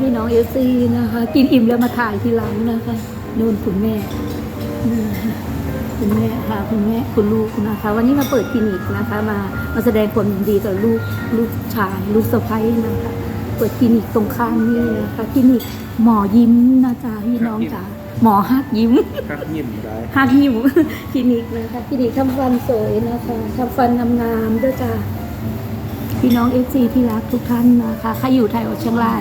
พี่น้องเอฟซีนะคะ กินอิ่มแล้วมาถ่ายทีหลังนะคะนู่นคุณแม่นะคะคุณแม่ค่ะคุณแม่คุณลูกนะคะ วันนี้มาเปิดคลินิกนะคะ มามาแสดงความยินดีกับลูกลูกชายลูกสะใภ้นะคะเปิดคลินิกตรงข้ามนี่นะคะคลินิกหมอยิ้มนะจ๊ะพี่น้องจ๋าหมอฮักยิ้มคักยิ้มได้ฮักยิ้มคลินิกนะคะคลินิกทำฟันสวยนะคะทำฟันงามๆด้วยจ้า พี่น้องเอฟซีที่รักทุกท่านนะคะใครอยู่ไทยออกเชียงราย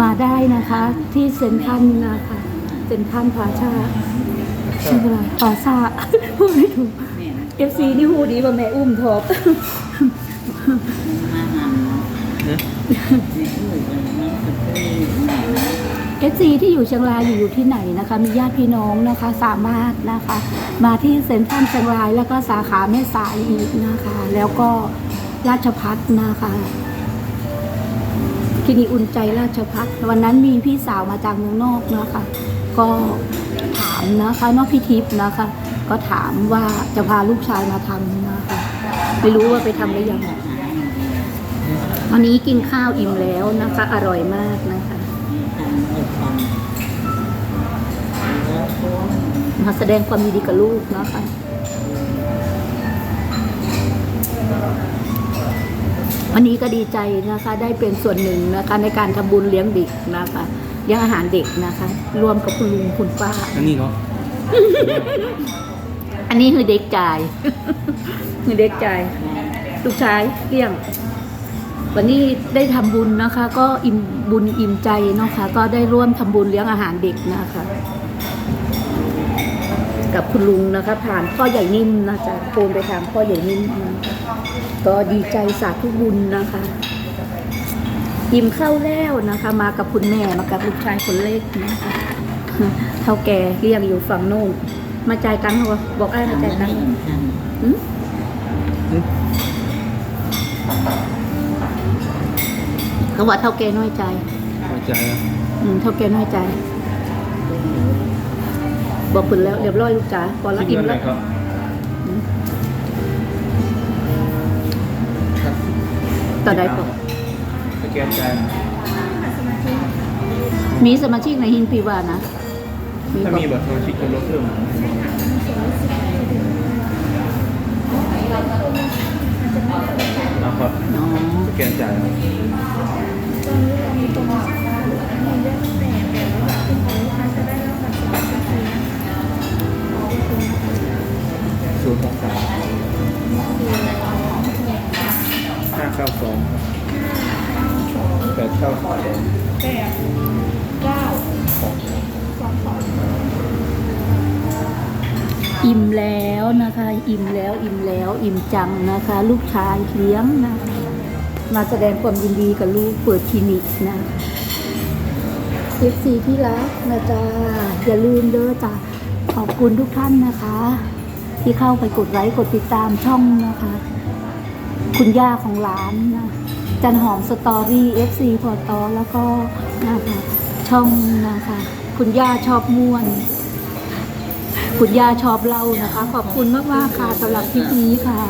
มาได้นะคะ ที่เซ็นทรัลนะคะเซ็นทรัลพาชาชื่ออะไรพาซาพูดไม่ถูกเอฟซีนี่หูดีกว่าแม่อุ้มทอบเอซีที่อยู่เชียงรายอยู่อยู่ที่ไหนนะคะ มีญาติพี่น้องนะคะสามารถนะคะ มาที่เซ็นทรัลเชียงรายแล้วก็สาขาแม่สายอีกนะคะ แล้วก็ ราชพัฒนะคะคลินิกอุ่นใจราชพัฒวันนั้นมีพี่สาวมาจากเมืองนอกนะคะ ก็ถามนะคะนอกพิทิพย์นะคะ ก็ถามว่าจะพาลูกชายมาทำนะคะไม่รู้ว่าไปทำได้ยังไงวันนี้กินข้าวอิ่มแล้วนะคะ อร่อยมากนะคะมาแสดงความยินดีกับลูกนะคะ วันนี้ก็ดีใจนะคะได้เป็นส่วนหนึ่งนะคะในการทำบุญเลี้ยงเด็กนะคะเลี้ยงอาหารเด็กนะคะรวมกับคุณลุงคุณป้า อันนี้เนาะอันนี้คือเด็กจ่ายคือเด็กจ่ายลูกชายเลี้ยง วันนี้ได้ทำบุญนะคะ ก็อิ่มบุญอิ่มใจเนาะคะ ก็ได้ร่วมทำบุญเลี้ยงอาหารเด็กนะคะ กับคุณลุงนะคะ ผ่านพ่อใหญ่นิ่มนะจ๊ะโอนไปทางพ่อใหญ่นิ่มนะคะ ก็ดีใจสาธุบุญนะคะอิ่มเข้าแล้วนะคะ มากับคุณแม่มากับลูกชายคนเล็กนะคะเท่าแก่เรียกอยู่ฝั่งโน้นมาจ่ายตังค์เหรอบอกไอ้มาจ่ายตังค์หืมเขาว่าเท่าแก่น้อยใจพอใจอะอืมเท่าแก่น้อยใจ บอกคุณแล้วเรียบร้อยลูกจ๋าพอแล้วคิดอิ่มเงินเลแล้ยว ต่อใดก่อนสแกนจ่ายมีสมาชิกในฮินปีวานะถ้าบอกมีบัตรสมาชิกจะลดเพิ่มนะครับอ๋อสแกนจ่าย ห้าเก้าสองแปดเก้าสองอิ่มแล้วนะคะ อิ่มแล้วอิ่มแล้วอิ่มจังนะคะ ลูกชายเลี้ยงนะคะมาแสดงความยินดีกับลูกเปิดคลินิกนะเอฟซีที่รักนะจ๊ะอย่าลืมเด้อจ้ะขอบคุณทุกท่านนะคะ ที่เข้าไปกดไลค์กดติดตามช่องนะคะ คุณย่าของหลานนะจันหอมสตอรี่เอฟซีพอตอแล้วก็นะคะช่องนะคะ คุณย่าชอบม่วน คุณย่าชอบเล่านะคะ ขอบคุณมาก ๆ ค่ะสำหรับคลิปนี้ค่ะ